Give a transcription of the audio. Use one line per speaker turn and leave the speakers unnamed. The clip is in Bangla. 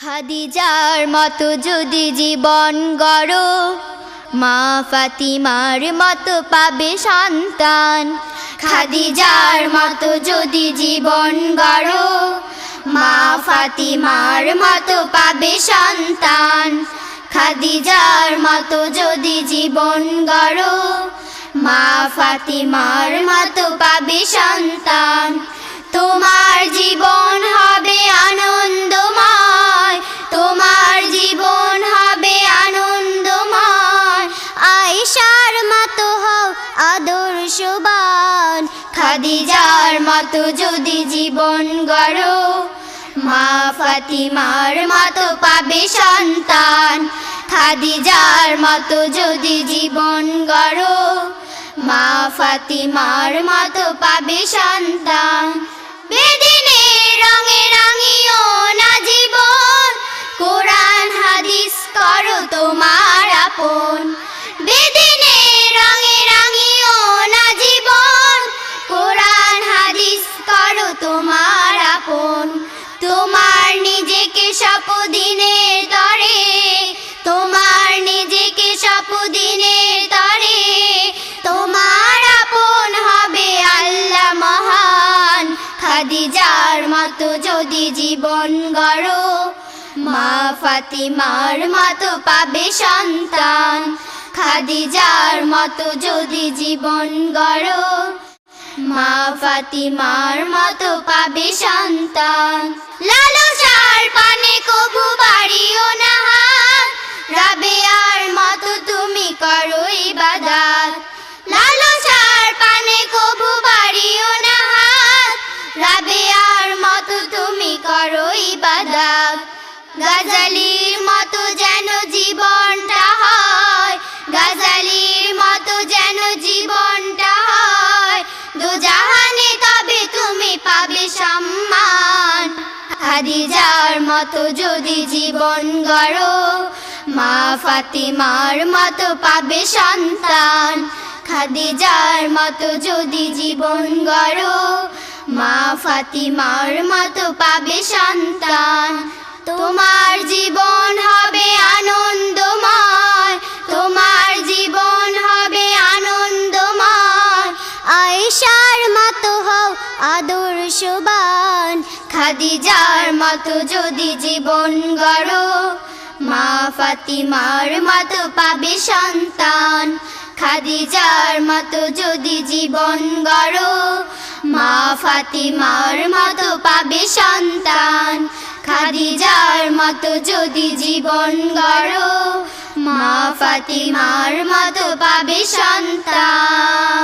খাদিজার মতো যদি জীবন গড়ো, মা ফাতিমার মতো পাবে সন্তান। খাদিজার মতো যদি জীবন গড়ো, মা ফাতিমার মতো পাবে সন্তান। খাদিজার মতো যদি জীবন গড়ো, মা ফাতিমার মতো পাবে সন্তান। তোমার জীবন আদর্শবান খাদিজার মতো যদি জীবন গড়ো, মা ফাতিমার মতো পাবে সন্তান। খাদিজার মতো যদি জীবন গড়ো, মা ফাতিমার মতো পাবে সন্তান। রঙে না জীবন, কোরআন হাদিস করো তোমার আপন। খাদিজার মতো যদি জীবন গড়ো, মা ফাতিমার মতো পাবে সন্তান। খাদিজার মতো যদি জীবন গড়ো, মা ফাতিমার মতো পাবে সন্তান। লালসার পানে কবু বাড়িও না হাত, রাবেয়ার মতো তুমি করো ইবাদাত। রাবেয়ার মতো তুমি করো ইবাদাত গাজালির মতো যেন জীবনটা হয়, গাজালির মতো যেন জীবনটা হয়। দুজাহানে তবে তুমি পাবে সম্মান। খাদিজার মতো যদি জীবন গড়ো, মা ফাতিমার মতো পাবে সন্তান। খাদিজার মতো যদি জীবন গড়ো মা ফাতিমার মতো পাবে সন্তান। তোমার জীবন হবে আনন্দময়। তোমার জীবন হবে আনন্দময়। আয়েশার মতো হও আদর্শবান। খাদিজার মতো যদি জীবন গড়ো, মা ফাতিমার মতো পাবে সন্তান। খাদিজার মতো যদি জীবন গড়ো মা ফাতিমার মতো পাবে সন্তান। খাদিজার মতো যদি জীবন গড়, মা ফাতিমার মতো পাবে সন্তান।